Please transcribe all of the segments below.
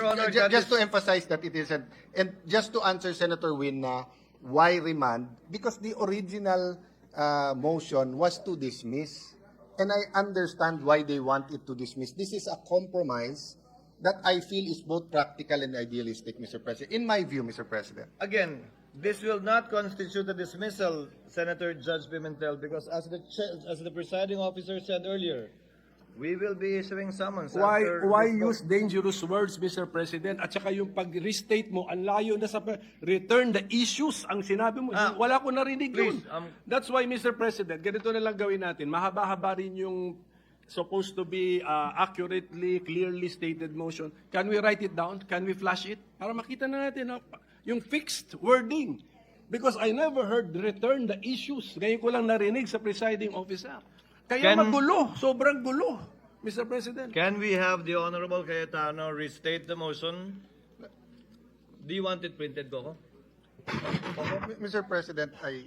Your Honor, ju- that just to emphasize that it isn't, and just to answer Senator Win na why remand, because the original uh, motion was to dismiss. And I understand why they want it to dismiss. This is a compromise that I feel is both practical and idealistic, Mr. President. In my view, Mr. President. Again, this will not constitute a dismissal, Senator Judge Pimentel, because as the as the presiding officer said earlier, we will be issuing summons. Why after why use dangerous words, Mr. President? At saka yung pag-restate mo, ang layo na sa return the issues ang sinabi mo. Ah, Wala ko narinig please, yun. um, That's why, Mr. President, ganito na lang gawin natin. Mahaba-haba rin yung supposed to be uh, accurately, clearly stated motion. Can we write it down? Can we flash it? Para makita na natin ah, yung fixed wording. Because I never heard return the issues. Ngayon ko lang narinig sa presiding officer. Kaya Can- magulo, sobrang gulo, Mr. President. Can we have the Honorable Cayetano restate the motion? Do you want it printed, Coco? Mr. President, I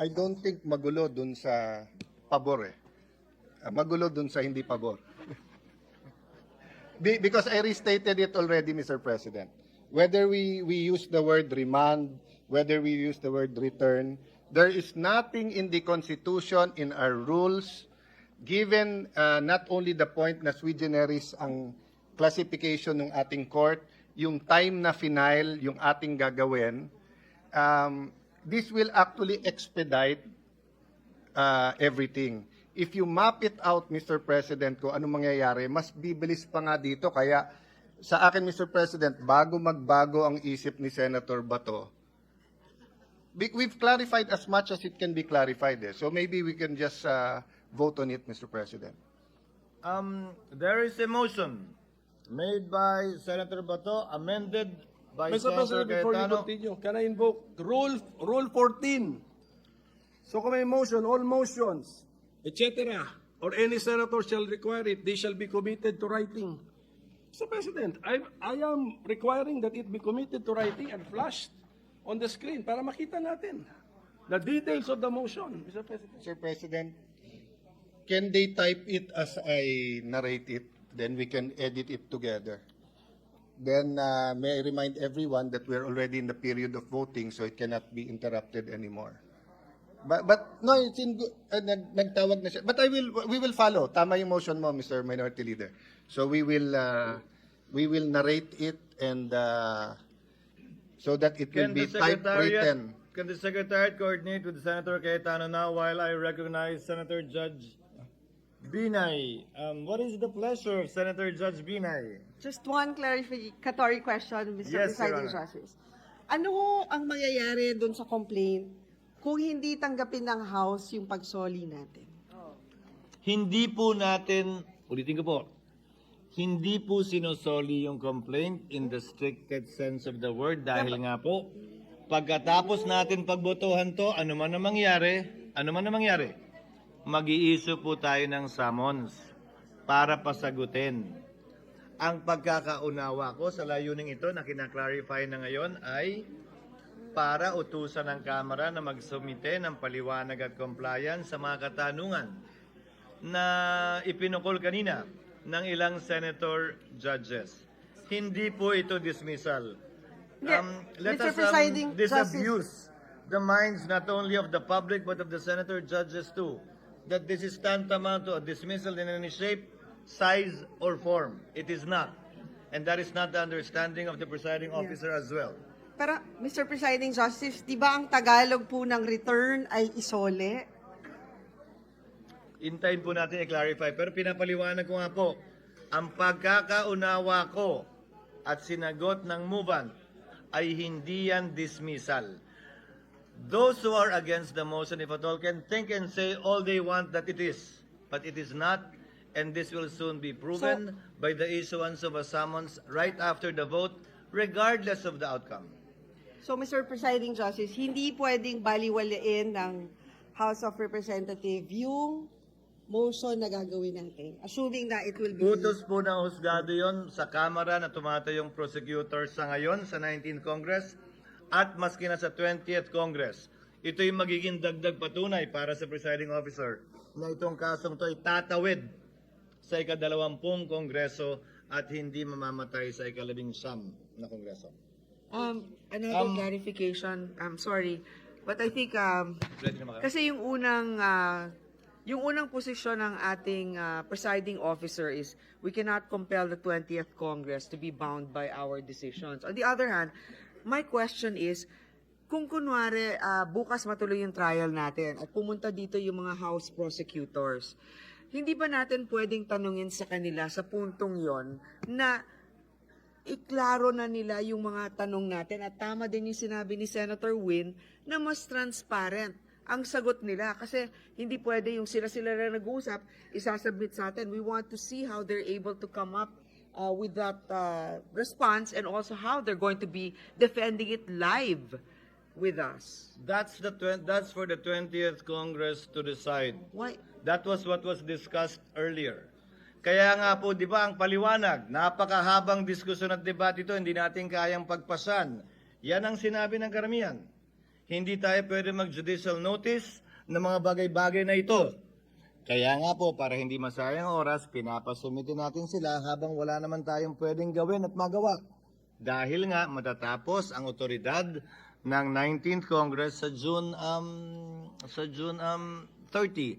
I don't think magulo dun sa pabor eh. Ah, Magulo dun sa hindi pabor. Be- Because I restated it already, Mr. President. Whether we, we use the word remand, whether we use the word return, there is nothing in the Constitution, in our rules, given uh, not only the point na sui generis ang classification ng ating court, yung time na final, yung ating gagawin, um, this will actually expedite uh, everything. If you map it out, Mr. President, kung ano mangyayari, mas bibilis pa nga dito. Kaya sa akin, Mr. President, bago magbago ang isip ni Senator Bato, we've clarified as much as it can be clarified. Eh. So maybe we can just uh, vote on it, Mr. President. Um, there is a motion made by Senator Bato, amended by Mr. Senator President, before you Cayetano. continue, can I invoke Rule Rule 14? So kung may motion, all motions, etc., or any senator shall require it, they shall be committed to writing. Mr. President, I, I am requiring that it be committed to writing and flashed on the screen para makita natin the details of the motion, Mr. President. Mr. President, can they type it as I narrate it? Then we can edit it together. Then uh, may I remind everyone that we're already in the period of voting, so it cannot be interrupted anymore. But, but no, it's in good. Uh, nag, nagtawag na siya. But I will, we will follow. Tama yung motion mo, Mr. Minority Leader. So we will, uh, we will narrate it and uh, so that it will Can be typewritten. can the Secretariat coordinate with Senator Cayetano now while I recognize Senator Judge Binay? Um, what is the pleasure of Senator Judge Binay? Just one clarificatory question, Mr. Yes, Presiding. Justice. Ano ho ang mangyayari doon sa complaint kung hindi tanggapin ng House yung pagsoli natin? Hindi po natin, ulitin ko po, hindi po sinusoli yung complaint in the stricted sense of the word dahil nga po, pagkatapos natin pagbotohan to, ano man ang mangyari, ano man ang mangyari, mag issue po tayo ng summons para pasagutin. Ang pagkakaunawa ko sa layuning ito na kinaklarify na ngayon ay para utusan ng Kamara na magsumite ng paliwanag at compliance sa mga katanungan na ipinukol kanina ng ilang senator judges. Hindi po ito dismissal. Um, let Mr. us Presiding um, disabuse the minds not only of the public but of the senator judges too that this is tantamount to a dismissal in any shape, size, or form. It is not. And that is not the understanding of the presiding officer as well. Pero, Mr. Presiding Justice, di ba ang Tagalog po ng return ay isole? Intayin po natin i-clarify. Pero pinapaliwanag ko nga po, ang pagkakaunawa ko at sinagot ng movant ay hindi yan dismissal. Those who are against the motion, if at all, can think and say all they want that it is. But it is not, and this will soon be proven by the issuance of a summons right after the vote, regardless of the outcome. So, Mr. Presiding Justice, hindi pwedeng baliwalain ng House of Representative yung motion na gagawin natin, assuming na it will be... Utos po ng husgado yon sa Kamara na tumatayong prosecutor sa ngayon sa 19th Congress at maski na sa 20th Congress. Ito yung magiging dagdag patunay para sa presiding officer na itong kasong to ay tatawid sa ikadalawampung Kongreso at hindi mamamatay sa ikalabing siyam na kongreso. Um, another Um, clarification. I'm sorry. But I think, um, na kasi yung unang, ah, yung unang posisyon ng ating ah, presiding officer is we cannot compel the 20th Congress to be bound by our decisions. On the other hand, my question is, kung kunwari ah, bukas matuloy yung trial natin at pumunta dito yung mga House prosecutors, hindi ba natin pwedeng tanungin sa kanila sa puntong yon na iklaro na nila yung mga tanong natin at tama din yung sinabi ni Senator Win na mas transparent ang sagot nila kasi hindi pwede yung sila-sila na nag-uusap isasubmit sa atin. We want to see how they're able to come up uh, with that uh, response and also how they're going to be defending it live with us. That's the that's for the 20th Congress to decide. Why? That was what was discussed earlier. Kaya nga po, di ba, ang paliwanag, napakahabang diskusyon at debate ito, hindi natin kayang pagpasan. Yan ang sinabi ng karamihan. Hindi tayo pwede mag-judicial notice ng mga bagay-bagay na ito. Kaya nga po, para hindi masayang oras, pinapasumitin natin sila habang wala naman tayong pwedeng gawin at magawa. Dahil nga matatapos ang otoridad ng 19th Congress sa June um, sa June um, 30.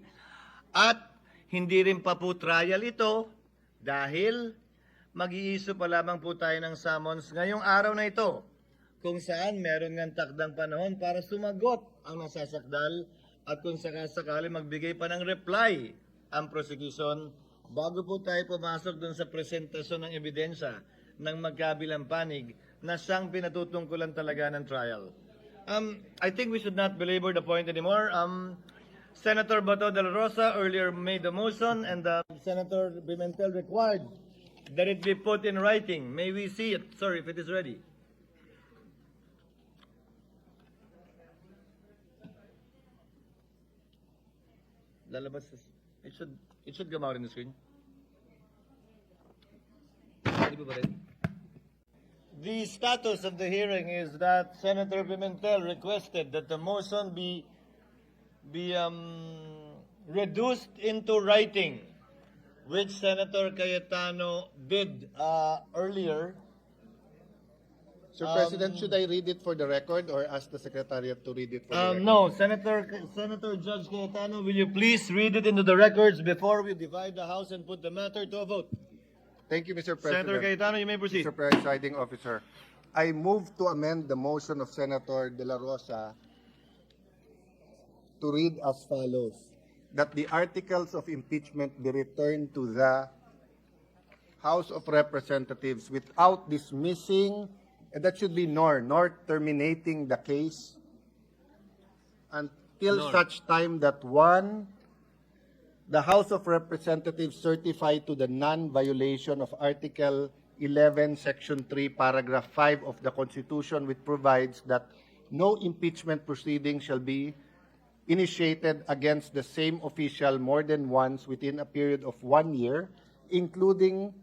At hindi rin pa po trial ito dahil mag-iiso pa lamang po tayo ng summons ngayong araw na ito kung saan meron ng takdang panahon para sumagot ang nasasakdal at kung sakasakali magbigay pa ng reply ang prosecution bago po tayo pumasok dun sa presentasyon ng ebidensya ng magkabilang panig na siyang pinatutungkulan talaga ng trial. Um, I think we should not belabor the point anymore. Um, Senator Bato de la Rosa earlier made the motion and uh, Senator Pimentel required that it be put in writing. May we see it, sir, if it is ready? Lalabas, it should, it should come out in the screen. Di ba rin? The status of the hearing is that Senator Pimentel requested that the motion be be um, reduced into writing, which Senator Cayetano did uh, earlier. Sir President, should I read it for the record or ask the Secretariat to read it for the Um, record? no, Senator Senator Judge Cayetano, will you please read it into the records before we divide the House and put the matter to a vote? Thank you, Mr. Senator President. Cayetano, you may proceed. Mr. Presiding Officer, I move to amend the motion of Senator De La Rosa to read as follows, that the articles of impeachment be returned to the House of Representatives without dismissing, and that should be nor, nor terminating the case until Nor. such time that one, the House of Representatives certify to the non-violation of Article 11, Section 3, Paragraph 5 of the Constitution, which provides that no impeachment proceeding shall be initiated against the same official more than once within a period of one year, including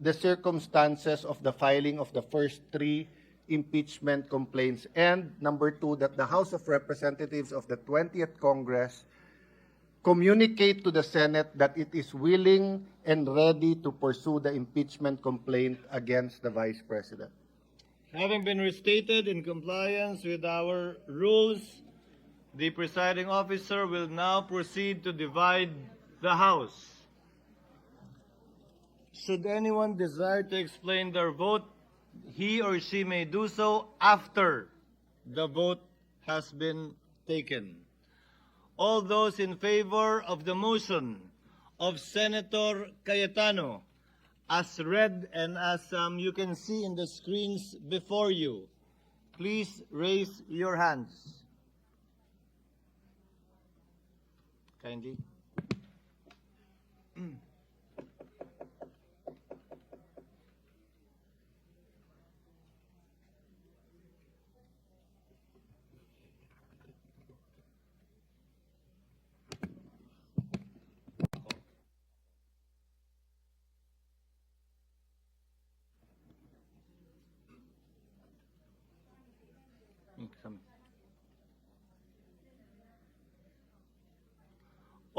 the circumstances of the filing of the first three impeachment complaints. And number two, that the House of Representatives of the 20th Congress communicate to the Senate that it is willing and ready to pursue the impeachment complaint against the Vice President. Having been restated in compliance with our rules, the presiding officer will now proceed to divide the House. Should anyone desire to explain their vote, he or she may do so after the vote has been taken. All those in favor of the motion of Senator Cayetano as read and as um, you can see in the screens before you, please raise your hands. Kindly.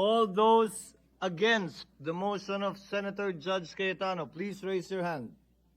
All those against the motion of Senator Judge Cayetano? Please raise your hand.